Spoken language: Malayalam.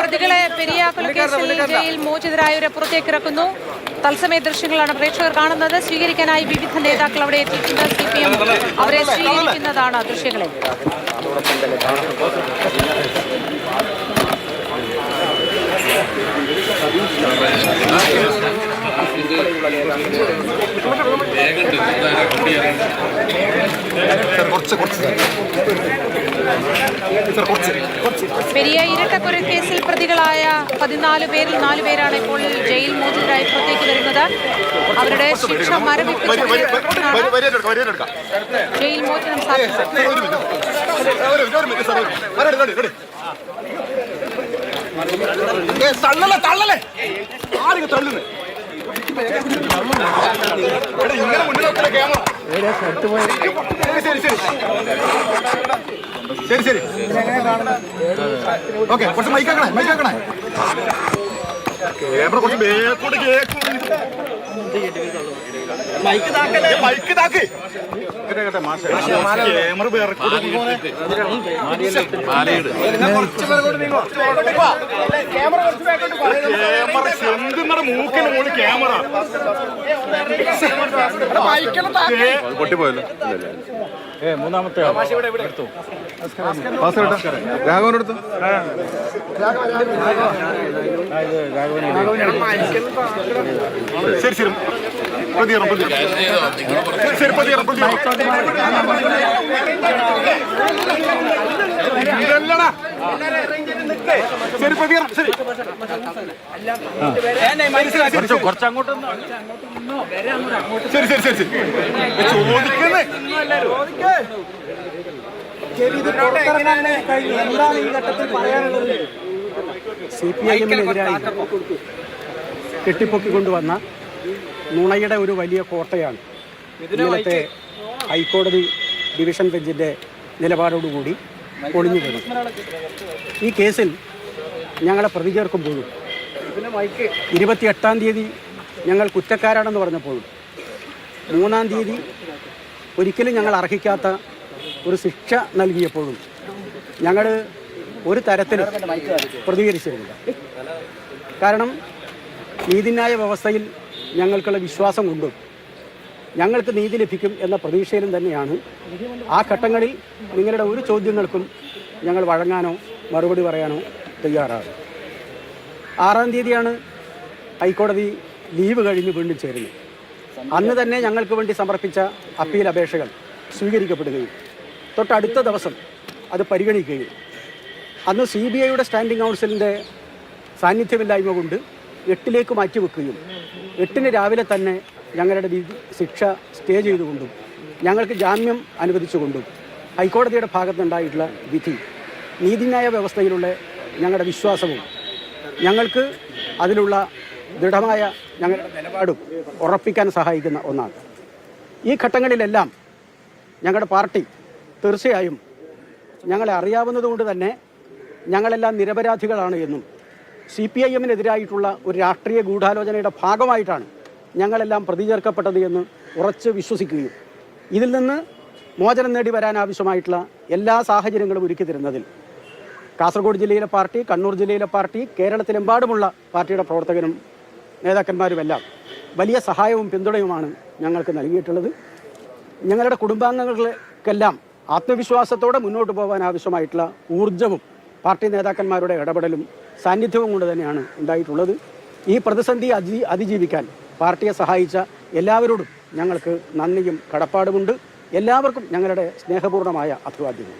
പ്രതികളെ പെരിയാക്കുല കേസിൽ ജയിൽ മോചിതരായവരെ പുറത്തേക്കിറക്കുന്നു തത്സമയ ദൃശ്യങ്ങളാണ് പ്രേക്ഷകർ കാണുന്നത്. സ്വീകരിക്കാനായി വിവിധ നേതാക്കൾ അവിടെ എത്തിയിട്ടുണ്ട്. സി പി എം അവരെ സ്വീകരിക്കുന്നതാണ് ദൃശ്യങ്ങളെ. കുറച്ച് കുറച്ച്. പെരിയ ഇരട്ടക്കൊല കേസിൽ പ്രതികളായ പതിനാല് പേരിൽ നാല് പേരാണ് ഇപ്പോൾ ജയിൽ മോചിതരായി പുറത്തേക്ക് വരുന്നത്. അവരുടെ ശിക്ഷ മരവിപ്പിച്ചു ജയിൽ മോചനം സാധിച്ചത്. തള്ളല്ലേ തള്ളുന്നു? ഇങ്ങനെ ക്യാമറ ശരി ശരി. ശരി ശരി. ഓക്കെ കുറച്ച് മൈക്കാക്കണേ മൈക്കാക്കണേ ക്യാമറ കുറച്ച് ബേക്കോട്ട് കേൾക്കും മൈക്ക് താക്ക് ക്യാമറ ബേക്കോട്ട് ക്യാമറ ചെന്തുന്നട മൂക്കിന് മുകളിൽ ക്യാമറ പൊട്ടിപ്പോയല്ലോ. രാഘവനെടുത്തു ശരി ശരി. പ്രതികരണം പ്രതികരണം. ശരി, ശരി പ്രതികരണം പ്രതികരണം. ഇതല്ലടാ. ശരി പ്രതികരണം ശരി. കുറച്ചങ്ങോട്ട് ശരി ശരി ശരി. ശരി ചോദിക്കുന്നേ സി പി ഐ എമ്മിനെതിരായി കെട്ടിപ്പൊക്കിക്കൊണ്ടുവന്ന നുണയുടെ ഒരു വലിയ കോട്ടയാണ് ഇന്നലത്തെ ഹൈക്കോടതി ഡിവിഷൻ ബെഞ്ചിന്റെ നിലപാടോടുകൂടി പൊളിഞ്ഞു വരും ഈ കേസിൽ ഞങ്ങളെ പ്രതി ചേർക്കുമ്പോഴും ഇരുപത്തിയെട്ടാം തീയതി ഞങ്ങൾ കുറ്റക്കാരാണെന്ന് പറഞ്ഞപ്പോഴും മൂന്നാം തീയതി ഒരിക്കലും ഞങ്ങൾ അർഹിക്കാത്ത ഒരു ശിക്ഷ നൽകിയപ്പോഴും ഞങ്ങൾ ഒരു തരത്തിലും പ്രതികരിച്ചിരുന്നില്ല. കാരണം നീതിന്യായ വ്യവസ്ഥയിൽ ഞങ്ങൾക്കുള്ള വിശ്വാസം കൊണ്ടും ഞങ്ങൾക്ക് നീതി ലഭിക്കും എന്ന പ്രതീക്ഷയിലും തന്നെയാണ്. ആ ഘട്ടങ്ങളിൽ നിങ്ങളുടെ ഒരു ചോദ്യങ്ങൾക്കും ഞങ്ങൾ വഴങ്ങാനോ മറുപടി പറയാനോ തയ്യാറാകും ആറാം തീയതിയാണ് ഹൈക്കോടതി ലീവ് കഴിഞ്ഞ് വീണ്ടും ചേരുന്നത്. അന്ന് തന്നെ ഞങ്ങൾക്ക് വേണ്ടി സമർപ്പിച്ച അപ്പീൽ അപേക്ഷകൾ സ്വീകരിക്കപ്പെടുകയും തൊട്ടടുത്ത ദിവസം അത് പരിഗണിക്കുകയും അന്ന് സി ബി ഐയുടെ സ്റ്റാൻഡിംഗ് കൗൺസിലിന്റെ സാന്നിധ്യമില്ലായ്മ കൊണ്ട് എട്ടിലേക്ക് മാറ്റിവെക്കുകയും എട്ടിന് രാവിലെ തന്നെ ഞങ്ങളുടെ വിധി ശിക്ഷ സ്റ്റേ ചെയ്തുകൊണ്ടും ഞങ്ങൾക്ക് ജാമ്യം അനുവദിച്ചുകൊണ്ടും ഹൈക്കോടതിയുടെ ഭാഗത്തുണ്ടായിട്ടുള്ള വിധി നീതിന്യായ വ്യവസ്ഥയിലുള്ള ഞങ്ങളുടെ വിശ്വാസവും ഞങ്ങൾക്ക് അതിലുള്ള ദൃഢമായ ഞങ്ങളുടെ നിലപാടും ഉറപ്പിക്കാൻ സഹായിക്കുന്ന ഒന്നാണ്. ഈ ഘട്ടങ്ങളിലെല്ലാം ഞങ്ങളുടെ പാർട്ടി തീർച്ചയായും ഞങ്ങളെ അറിയാവുന്നതുകൊണ്ട് തന്നെ ഞങ്ങളെല്ലാം നിരപരാധികളാണ് എന്നും സി പി ഐ എമ്മിനെതിരായിട്ടുള്ള ഒരു രാഷ്ട്രീയ ഗൂഢാലോചനയുടെ ഭാഗമായിട്ടാണ് ഞങ്ങളെല്ലാം പ്രതി ചേർക്കപ്പെട്ടത് എന്ന് ഉറച്ച് വിശ്വസിക്കുകയും ഇതിൽ നിന്ന് മോചനം നേടി വരാൻ ആവശ്യമായിട്ടുള്ള എല്ലാ സാഹചര്യങ്ങളും ഒരുക്കി തരുന്നതിൽ കാസർഗോഡ് ജില്ലയിലെ പാർട്ടി കണ്ണൂർ ജില്ലയിലെ പാർട്ടി കേരളത്തിലെമ്പാടുമുള്ള പാർട്ടിയുടെ പ്രവർത്തകരും നേതാക്കന്മാരുമെല്ലാം വലിയ സഹായവും പിന്തുണയുമാണ് ഞങ്ങൾക്ക് നൽകിയിട്ടുള്ളത്. ഞങ്ങളുടെ കുടുംബാംഗങ്ങൾക്കെല്ലാം ആത്മവിശ്വാസത്തോടെ മുന്നോട്ട് പോകാൻ ആവശ്യമായിട്ടുള്ള ഊർജവും പാർട്ടി നേതാക്കന്മാരുടെ ഇടപെടലും സാന്നിധ്യവും കൊണ്ട് തന്നെയാണ് ഉണ്ടായിട്ടുള്ളത്. ഈ പ്രതിസന്ധി അതി അതിജീവിക്കാൻ പാർട്ടിയെ സഹായിച്ച എല്ലാവരോടും ഞങ്ങൾക്ക് നന്ദിയും കടപ്പാടുമുണ്ട്. എല്ലാവർക്കും ഞങ്ങളുടെ സ്നേഹപൂർണമായ അഭിവാദ്യങ്ങൾ.